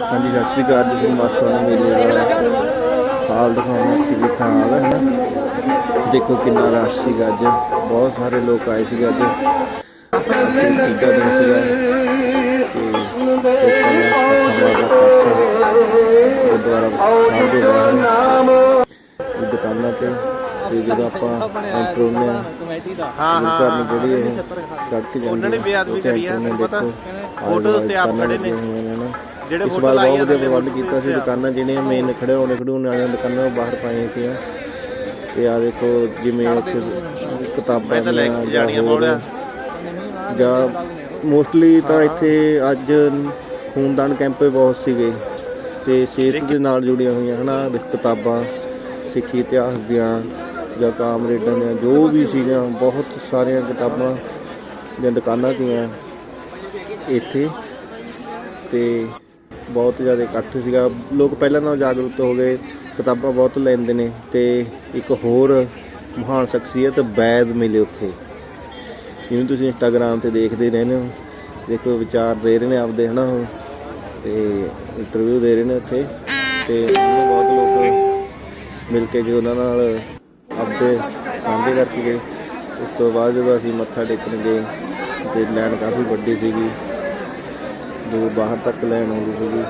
ਹਾਂਜੀ, ਸਤਿ ਸ਼੍ਰੀ ਅਕਾਲ ਜੀ, ਤੁਹਾਨੂੰ ਮਸਤ ਹੋਣਾ ਮੇਲੇ ਦਾ ਹਾਲ ਦਿਖਾਉਣਾ ਕਿ ਵੀ ਹਾਲ ਹੈ ਨਾ ਦੇਖੋ ਕਿੰਨਾ ਰਸ਼ ਸੀਗਾ ਅੱਜ। ਬਹੁਤ ਸਾਰੇ ਲੋਕ ਆਏ ਸੀਗੇ ਅੱਜ। ਤੇ ਦਿਨ ਸੀਗਾ। ਗੁਰਦੁਆਰਾ ਸਾਹਿਬ ਦੇ ਬਾਹਰ। ਦੁਕਾਨਾਂ ਤੇ ਤੇ ਜਦੋਂ ਆਪਾਂ ਐਂਟਰ ਹੁੰਦੇ ਆ ਕਮੇਟੀ ਦਾ ਹਾਂ ਹਾਂ ਕਰਨ ਜਿਹੜੀ ਇਹ ਸੜਕ ਜਾਂਦੀ ਉਹਨਾਂ ਨੇ ਬੇਅਦਬੀ ਕਰੀ ਆ, ਪਤਾ? ਫੋਟੋ ਤੇ ਆਪ ਖੜੇ ਨੇ। ਜਿਹੜੇ ਫੋਟੋ ਲਾਈ ਜਾਂਦੇ ਪ੍ਰਬੰਧ ਨੇ, ਕੀਤਾ ਸੀ ਦੁਕਾਨਾਂ ਜਿਹੜੀਆਂ ਮੇਨ ਖੜੇ ਹੋਣੇ ਖੜੂਣ ਵਾਲੀਆਂ ਦੁਕਾਨਾਂ ਬਾਹਰ ਪਾਈਆਂ ਸੀਆਂ ਤੇ ਆ ਦੇਖੋ ਜਿਵੇਂ ਉੱਥੇ ਕਿਤਾਬਾਂ ਮੈਂ ਤਾਂ ਲੈ ਕੇ ਦੀਆਂ ਜਾਣੀਆਂ ਬੋਲਿਆ ਜਾਂ ਮੋਸਟਲੀ ਤਾਂ ਇੱਥੇ ਅੱਜ ਖੂਨਦਾਨ ਕੈਂਪ ਬਹੁਤ ਸੀਗੇ। ਤੇ ਸਿਹਤ ਦੇ ਨਾਲ ਜੁੜੀਆਂ ਹੋਈਆਂ ਹਨਾ ਕਿਤਾਬਾਂ ਸਿੱਖੀ ਇਤਿਹਾਸ ਦੀਆਂ ਜਾਂ ਕਾਮਰੇਡਾਂ ਦੀਆਂ ਜੋ ਵੀ ਸੀਗੀਆਂ, ਬਹੁਤ ਸਾਰੀਆਂ ਕਿਤਾਬਾਂ ਦੀਆਂ ਦੁਕਾਨਾਂ ਸੀਗੀਆਂ ਇੱਥੇ ਤੇ ਬਹੁਤ ਜ਼ਿਆਦਾ ਇਕੱਠ ਸੀਗਾ। ਲੋਕ ਪਹਿਲਾਂ ਨਾਲੋਂ ਜਾਗਰੂਕ ਹੋ ਗਏ, ਕਿਤਾਬਾਂ ਬਹੁਤ ਲੈਂਦੇ ਨੇ ਤੇ ਇੱਕ ਹੋਰ ਮਹਾਨ ਸ਼ਖਸੀਅਤ ਬੈਦ ਮਿਲੇ ਉੱਥੇ। ਜਿਵੇਂ ਤੁਸੀਂ ਇੰਸਟਾਗ੍ਰam ਤੇ ਦੇਖਦੇ ਰਹਿੰਦੇ ਹੋ। ਦੇਖੋ, ਵਿਚਾਰ ਦੇ ਰਹੇ ਨੇ ਆਪਦੇ, ਹਨਾ ਉਹ? ਤੇ ਇੰਟਰਵਿਊ ਦੇ ਰਹੇ ਨੇ ਉੱਥੇ। ਤੇ ਬਹੁਤ ਲੋਕ ਮਿਲ ਕੇ ਜੋ ਉਹਨਾਂ ਨਾਲ ਆਪਦੇ ਸਾਂਝੇ ਕਰਕੇ ਗਏ। ਉਸ ਤੋਂ ਬਾਅਦ ਜਦੋਂ ਅਸੀਂ ਮੱਥਾ ਟੇਕਣ ਗਏ ਤੇ ਲਾਈਨ ਕਾਫੀ ਵੱਡੀ ਸੀਗੀ। ਦੂਰ ਬਾਹਰ ਤੱਕ ਲਾਈਨ ਆਉਂਦੀ ਸੀਗੀ।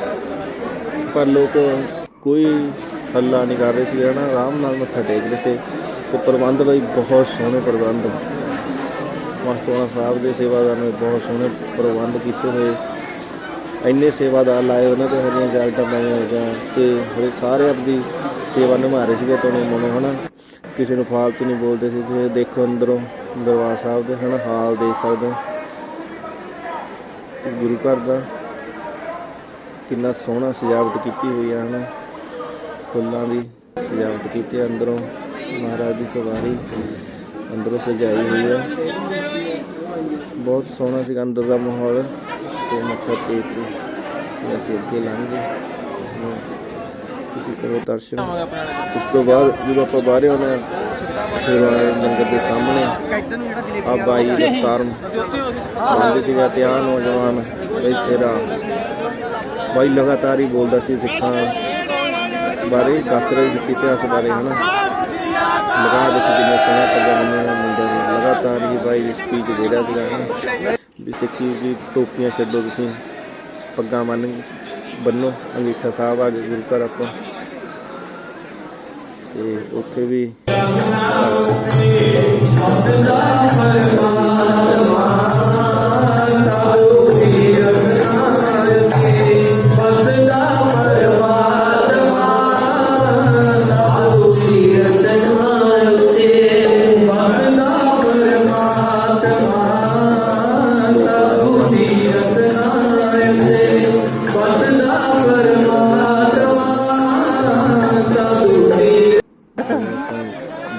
ਪਰ ਲੋਕ ਕੋਈ ਹੱਲਾ ਨਹੀਂ ਕਰ ਰਹੇ ਸੀ ਨਾ ਆਰਾਮ ਨਾਲ ਮੱਥਾ ਟੇਕ ਰਹੇ ਸੀ। ਤੇ ਪ੍ਰਬੰਧ ਬਈ ਬਹੁਤ ਸੋਹਣੇ ਪ੍ਰਬੰਧ। ਮਸਤੋਣਾ ਸਾਹਿਬ ਦੇ ਸੇਵਾਦਾਰ ਨੇ ਬਹੁਤ ਸੋਹਣੇ ਪ੍ਰਬੰਧ ਕੀਤੇ ਹੋਏ। ਇੰਨੇ ਸੇਵਾਦਾਰ ਲਾਏ ਉਹਨਾਂ ਤੇ ਹਰੀਆਂ ਜਾਲਟਾਂ ਪਾਈਆਂ ਹੋਈਆਂ ਤੇ ਸਾਰੇ ਆਪਦੀ ਸੇਵਾ ਨਿਭਾ ਰਹੇ ਸੀਗੇ ਤੋਣੇ ਮੋਨੇ ਹਨਾ। ਕਿਸੇ ਨੂੰ ਫਾਲਤੂ ਨਹੀਂ ਬੋਲਦੇ ਸੀ, ਤੁਸੀਂ ਦੇਖੋ ਅੰਦਰੋਂ, ਦਰਬਾਰ ਸਾਹਿਬ ਦੇ, ਹਨਾ, ਹਾਲ ਦੇਖ ਸਕਦੇ ਹੋ। ਗੁਰੂ ਘਰ ਦਾ ਕਿੰਨਾ ਸੋਹਣਾ ਸਜਾਵਟ ਕੀਤੀ ਹੋਈ ਹੈ ਹਨਾ। ਫੁੱਲਾਂ ਦੀ ਸਜਾਵਟ ਕੀਤੀ ਹੈ ਅੰਦਰੋਂ, ਮਹਾਰਾਜ ਦੀ ਸਵਾਰੀ ਅੰਦਰੋਂ ਸਜਾਈ ਹੋਈ ਹੈ ਬਹੁਤ ਸੋਹਣਾ ਸੀ ਅੰਦਰ ਦਾ ਮਾਹੌਲ ਤੇ ਮੱਥਾ ਟੇਕ ਕੇ ਅਸੀਂ ਅੱਗੇ ਲੰਘ ਗਏ। ਤੁਸੀਂ ਕਰੋ ਦਰਸ਼ਨ। ਉਸ ਤੋਂ ਬਾਅਦ ਜਦੋਂ ਆਪਾਂ ਬਾਹਰ ਆਉਣਾ ਫਿਰ ਮੰਦਰ ਦੇ ਸਾਹਮਣੇ ਆ ਬਾਈ ਦਸਤਾਰ ਬੰਦੇ ਸੀਗਾ ਤੇ ਆ ਨੌਜਵਾਨ, ਬਈ ਸੇਰਾ। ਬਾਈ ਲਗਾਤਾਰ ਹੀ ਬੋਲਦਾ ਸੀ ਸਿੱਖਾਂ ਬਾਰੇ, ਦੱਸ ਰਹੇ ਸੀ ਇਤਿਹਾਸ ਬਾਰੇ, ਹਨਾ। ਲਗਾ ਦੇ ਕਿੰਨੇ ਸੋਹਣਾ ਪੱਗਾਂ ਨੇ। ਮੁੰਡੇ ਲਗਾਤਾਰ ਹੀ ਬਾਈ ਸਪੀਚ ਦੇ ਰਿਹਾ ਸੀਗਾ ਵੀ ਸਿੱਖੀ ਦੀ ਟੋਪੀਆਂ ਛੱਡੋ ਤੁਸੀਂ, ਪੱਗਾਂ ਬੰਨ ਬੰਨੋ। ਅੰਗੀਠਾ ਸਾਹਿਬ ਆ ਗਏ ਗੁਰੂ ਘਰ ਆਪਾਂ। ਤੇ ਉੱਥੇ ਵੀ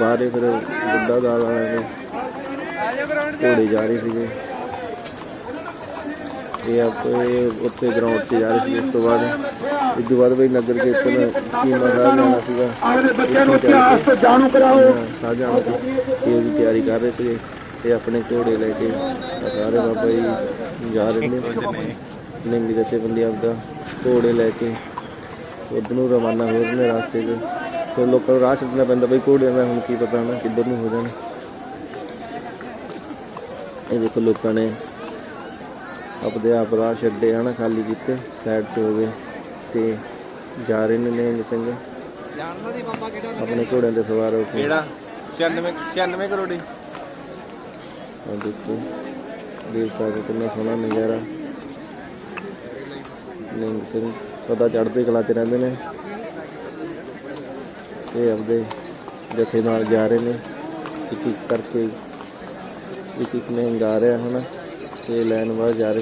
ਬਾਹਰੇ ਫਿਰ ਬੁੱਢਾ ਦਾਲ ਵਾਲਿਆਂ ਨੇ ਘੋੜੇ ਜਾ ਰਹੇ ਸੀਗੇ। ਇਹ ਆਪੇ ਉੱਥੇ ਗਰਾਊਂਡ ਤੇ ਜਾ ਰਹੇ ਸੀ ਉਸ ਤੋਂ ਬਾਅਦ ਇਸ ਤੋਂ ਬਾਅਦ ਬਈ ਨਗਰ ਕੀਰਤਨ ਕੀਮਾ ਸਾਹਿਬ ਜਾਣਾ ਸੀਗਾ। ਆਪਣੇ ਇਤਿਹਾਸ ਜਾਣੂ ਕਰਾਓ। ਸਾਜਾਂ ਇਹ ਵੀ ਤਿਆਰੀ ਕਰ ਰਹੇ ਸੀਗੇ ਤੇ ਆਪਣੇ ਘੋੜੇ ਲੈ ਕੇ ਸਾਰੇ ਬਾਬਾ ਜੀ ਜਾ ਰਹੇ ਨੇ। ਲਿੰਗ ਜਥੇਬੰਦੀ ਆਪਦਾ ਘੋੜੇ ਲੈ ਕੇ ਉਧਰ ਨੂੰ ਰਵਾਨਾ ਹੋ ਰਹੇ ਨੇ ਰਸਤੇ 'ਚ। ਤੇ ਲੋਕਾਂ ਨੂੰ ਰਾਹ ਛੱਡਣਾ ਪੈਂਦਾ ਬਈ ਘੋੜਿਆਂ ਦਾ ਹੁਣ ਕੀ ਪਤਾ ਨਾ ਕਿੱਧਰ ਨੂੰ ਹੋ ਜਾਣ। ਇਹ ਦੇਖੋ ਲੋਕਾਂ ਨੇ ਆਪਦੇ ਆਪ ਰਾਹ ਛੱਡੇ ਹਨਾ ਖਾਲੀ ਕੀਤੇ ਸਾਈਡ ਤੇ ਹੋ ਗਏ ਤੇ ਜਾ ਰਹੇ ਨੇ ਨਿਹੰਗ ਸਿੰਘ। ਦੀ ਆਪਣੇ ਘੋੜਿਆਂ ਤੇ ਸਵਾਰ ਹੋ ਕੇ। ਕਿਹੜਾ? 96 96 ਕਰੋੜੀ। ਆਹ ਦੇਖੋ ਦੇਖ ਸਕਦੇ ਕਿੰਨਾ ਸੋਹਣਾ ਨਜ਼ਾਰਾ। ਨਿਹੰਗ ਸਿੰਘ ਸਦਾ ਚੜ੍ਹਦੇ ਕਲਾ 'ਚ ਰਹਿੰਦੇ ਨੇ। ਇਹ ਆਪਦੇ ਜਥੇ ਨਾਲ ਜਾ ਰਹੇ ਨੇ। ਇੱਕ ਇੱਕ ਕਰਕੇ ਇੱਕ ਇੱਕ ਨੇ ਆ ਰਿਹਾ ਹਨਾ ਤੇ ਲੈਣ ਬਾਅਦ ਜਾ ਰਹੇ